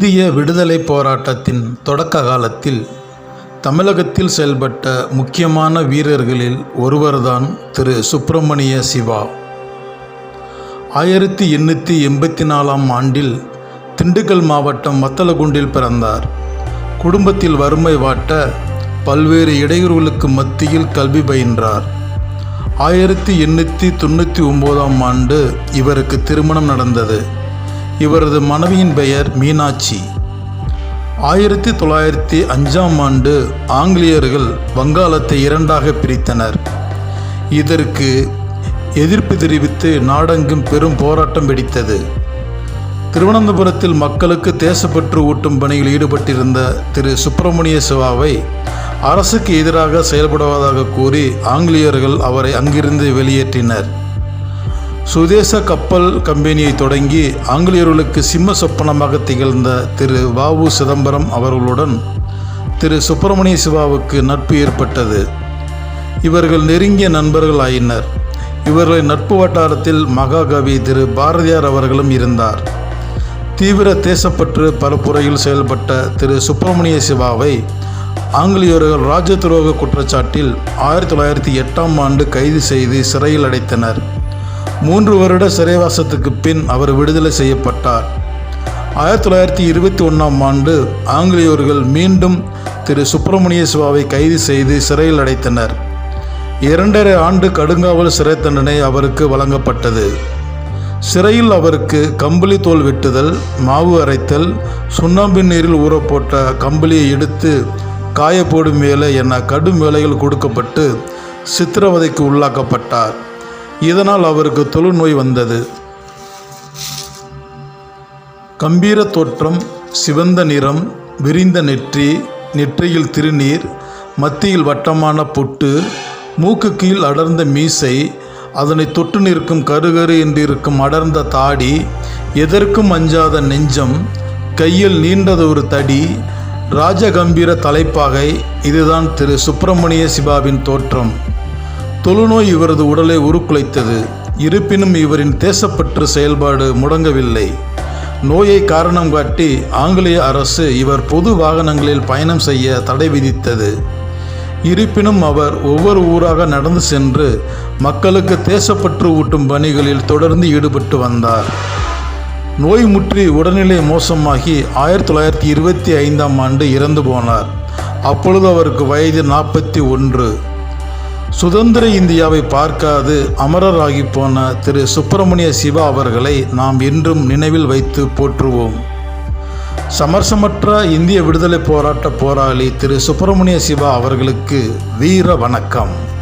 இந்திய விடுதலைப் போராட்டத்தின் தொடக்க காலத்தில் தமிழகத்தில் செயல்பட்ட முக்கியமான வீரர்களில் ஒருவர்தான் திரு. சுப்பிரமணிய சிவா. ஆயிரத்தி எண்ணூற்றி எண்பத்தி நாலாம் ஆண்டில் திண்டுக்கல் மாவட்டம் வத்தலகுண்டில் பிறந்தார். குடும்பத்தில் வறுமை வாட்ட பல்வேறு இடையூறுகளுக்கு மத்தியில் கல்வி பயின்றார். ஆயிரத்தி எண்ணூற்றி தொண்ணூற்றி ஒம்போதாம் ஆண்டு இவருக்கு திருமணம் நடந்தது. இவரது மனைவியின் பெயர் மீனாட்சி. ஆயிரத்தி தொள்ளாயிரத்தி அஞ்சாம் ஆண்டு ஆங்கிலேயர்கள் வங்காளத்தை இரண்டாக பிரித்தனர். இதற்கு எதிர்ப்பு தெரிவித்து நாடெங்கும் பெரும் போராட்டம் வெடித்தது. திருவனந்தபுரத்தில் மக்களுக்கு தேசப்பற்று ஊட்டும் பணியில் ஈடுபட்டிருந்த திரு. சுப்பிரமணிய சிவாவை அரசுக்கு எதிராக செயல்படுவதாக கூறி ஆங்கிலேயர்கள் அவரை அங்கிருந்து வெளியேற்றினர். சுதேச கப்பல் கம்பெனியை தொடங்கி ஆங்கிலேயர்களுக்கு சிம்ம சொப்பனமாக திகழ்ந்த திரு வாவு சிதம்பரம் அவர்களுடன் திரு சுப்பிரமணிய சிவாவுக்கு நட்பு ஏற்பட்டது. இவர்கள் நெருங்கிய நண்பர்கள் ஆயினர். இவர்களின் நட்பு வட்டாரத்தில் மகாகவி திரு பாரதியார் அவர்களும் இருந்தார். தீவிர தேசப்பற்று பரப்புரையில் செயல்பட்ட திரு சுப்பிரமணிய சிவாவை ஆங்கிலேயர்கள் ராஜ துரோக குற்றச்சாட்டில் ஆயிரத்தி தொள்ளாயிரத்தி எட்டாம் ஆண்டு கைது செய்து சிறையில் அடைத்தனர். மூன்று வருட சிறைவாசத்துக்கு பின் அவர் விடுதலை செய்யப்பட்டார். ஆயிரத்தி தொள்ளாயிரத்தி இருபத்தி ஒன்றாம் ஆண்டு ஆங்கிலேயர்கள் மீண்டும் திரு சுப்பிரமணிய சிவாவை கைது செய்து சிறையில் அடைத்தனர். இரண்டரை ஆண்டு கடுங்காவல் சிறை தண்டனை அவருக்கு வழங்கப்பட்டது. சிறையில் அவருக்கு கம்பளி தோல் வெட்டுதல் மாவு அரைத்தல் சுண்ணாம்பு நீரில் ஊறப்போட்ட கம்பளியை எடுத்து காயப்போடும் வேலை என கடும் வேலைகள் கொடுக்கப்பட்டு சித்திரவதைக்கு உள்ளாக்கப்பட்டார். இதனால் அவருக்கு தொழுநோய் வந்தது. கம்பீர தோற்றம் சிவந்த நிறம் விரிந்த நெற்றி நெற்றியில் திருநீர் மத்தியில் வட்டமான பொட்டு மூக்கு கீழ் அடர்ந்த மீசை அதனை தொட்டு நிற்கும் கருகரு என்றிருக்கும் அடர்ந்த தாடி எதற்கும் அஞ்சாத நெஞ்சம் கையில் நீண்டது ஒரு தடி ராஜகம்பீர தலைப்பாகை இதுதான் திரு சுப்பிரமணிய சிவாவின் தோற்றம். தொழுநோய் இவரது உடலை உருக்குலைத்தது. இருப்பினும் இவரின் தேசப்பற்று செயல்பாடு முடங்கவில்லை. நோயை காரணம் காட்டி ஆங்கிலேய அரசு இவர் பொது வாகனங்களில் பயணம் செய்ய தடை விதித்தது. இருப்பினும் அவர் ஒவ்வொரு ஊராக நடந்து சென்று மக்களுக்கு தேசப்பற்று ஊட்டும் பணிகளில் தொடர்ந்து ஈடுபட்டு வந்தார். நோய் முற்றி உடல்நிலை மோசமாகி ஆயிரத்தி தொள்ளாயிரத்தி இருபத்தி ஐந்தாம் ஆண்டு இறந்து போனார். அப்பொழுது அவருக்கு வயது நாற்பத்தி ஒன்று. சுதந்திர இந்தியாவை பார்க்காது அமரராகி போன திரு சுப்பிரமணிய சிவா அவர்களை நாம் இன்றும் நினைவில் வைத்து போற்றுவோம். சமரசமற்ற இந்திய விடுதலை போராட்ட போராளி திரு சுப்பிரமணிய சிவா அவர்களுக்கு வீர வணக்கம்.